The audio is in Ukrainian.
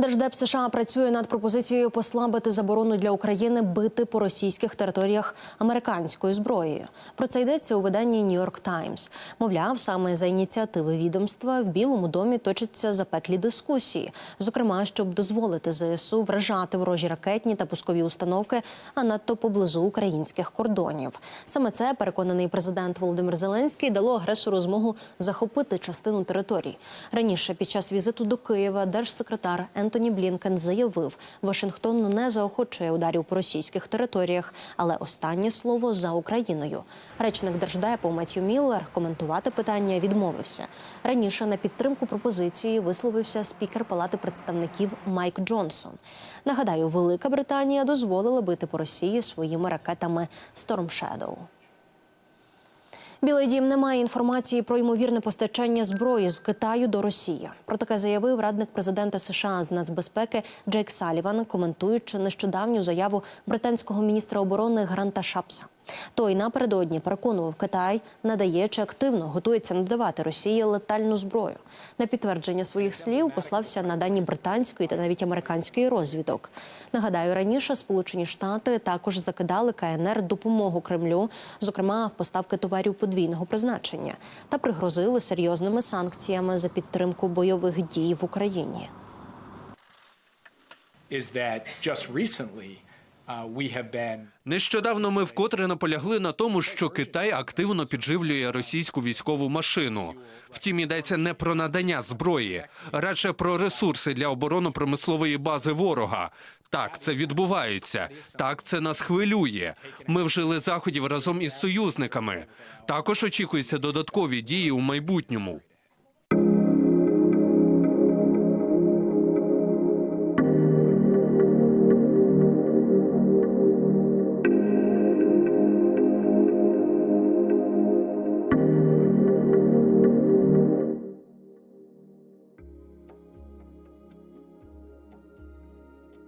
Держдеп США працює над пропозицією послабити заборону для України бити по російських територіях американською зброєю. Про це йдеться у виданні York Times. Мовляв, саме за ініціативи відомства в Білому домі точаться запеклі дискусії, зокрема, щоб дозволити ЗСУ вражати ворожі ракетні та пускові установки, а надто поблизу українських кордонів. Саме це переконаний президент Володимир Зеленський дало агресору змогу захопити частину територій. Раніше під час візиту до Києва держсекретар Ентоні Блінкен заявив, Вашингтон не заохочує ударів по російських територіях, але останнє слово за Україною. Речник держдепу Меттью Міллер коментувати питання відмовився. Раніше на підтримку пропозиції висловився спікер Палати представників Майк Джонсон. Нагадаю, Велика Британія дозволила бити по Росії своїми ракетами Storm Shadow. Білий дім не має інформації про ймовірне постачання зброї з Китаю до Росії. Про таке заявив радник президента США з нацбезпеки Джейк Саліван, коментуючи нещодавню заяву британського міністра оборони Гранта Шапса. Той напередодні переконував Китай, надає чи активно готується надавати Росії летальну зброю. На підтвердження своїх слів послався на дані британської та навіть американської розвідок. Нагадаю, раніше Сполучені Штати також закидали КНР допомогу Кремлю, зокрема в поставки товарів подвійного призначення, та пригрозили серйозними санкціями за підтримку бойових дій в Україні. is that just recently uh, Нещодавно ми вкотре наполягли на тому, що Китай активно підживлює російську військову машину. Втім, йдеться не про надання зброї, радше про ресурси для оборонно-промислової бази ворога. Так, це відбувається. Так, це нас хвилює. Ми вжили заходів разом із союзниками. Також очікуються додаткові дії у майбутньому.